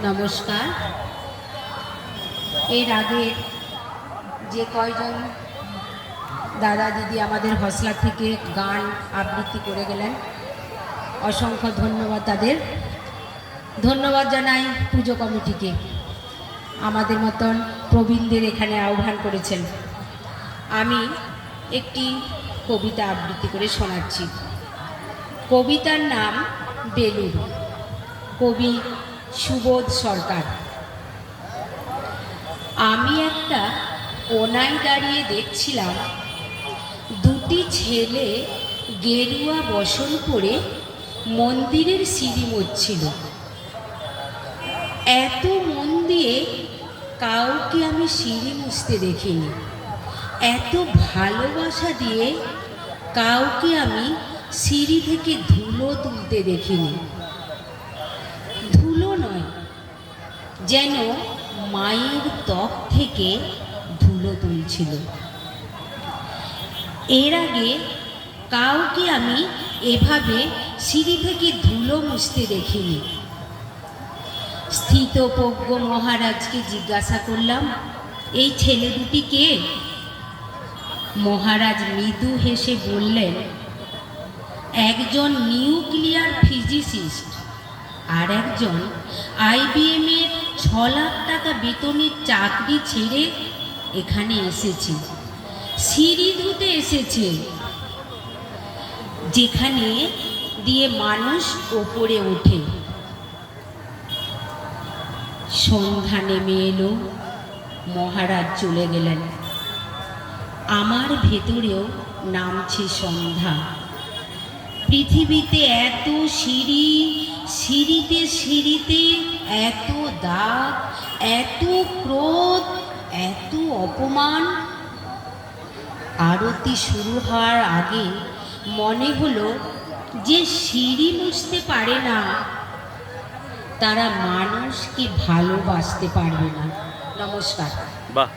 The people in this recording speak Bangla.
নমস্কার। এর আগে যে কয়জন দাদা দিদি আমাদের হসলা থেকে গান আবৃত্তি করে গেলেন, অসংখ্য ধন্যবাদ তাদের। ধন্যবাদ জানাই পুজো কমিটিকে। আমাদের মতন প্রবীণদের এখানে আহ্বান করেছেন। আমি একটি কবিতা আবৃত্তি করে শোনাচ্ছি। কবিতার নাম বেলুন কবি সুবোধ সরকার। আমি একটা কোনায় দাঁড়িয়ে দেখছিলাম, দুটি ছেলে গেরুয়া বসন করে মন্দিরের সিঁড়ি মরছিল। এত মন দিয়ে কাউকে আমি সিঁড়ি মুছতে দেখিনি। এত ভালোবাসা দিয়ে কাউকে আমি সিঁড়ি থেকে ধুলো তুলতে দেখিনি ধুলো নয় যেন মায়ের ত্বক থেকে ধুলো তুলছিল। এর আগে কাউকে আমি এভাবে সিঁড়ি থেকে ধুলো মুছতে দেখিনি। স্থিতপ্রজ্ঞ মহারাজকে জিজ্ঞাসা করলাম, এই ছেলে দুটি কে? মহারাজ মৃদু হেসে বললেন, একজন নিউক্লিয়ার ফিজিসিস্ট। আর একজন আইবিএম এর ছ লাখ টাকা বেতনের চাকরি ছেড়ে এখানে এসেছে। সিঁড়ি ধুতে এসেছে। যেখানে দিয়ে মানুষ ওপরে ওঠে। সন্ধ্যা নেমে এলো। মহারাজ চলে গেলেন। আমার ভেতরেও নামছে সন্ধ্যা। পৃথিবীতে এত সিঁড়ি সিঁড়িতে সিঁড়িতে এত দাগ, এত ক্রোধ, এত অপমান। আরতি শুরু হওয়ার আগে মনে হলো যে সিঁড়ি মুছতে পারে না। তারা মানুষকে ভালোবাসতে পারবে না। নমস্কার। বাহ।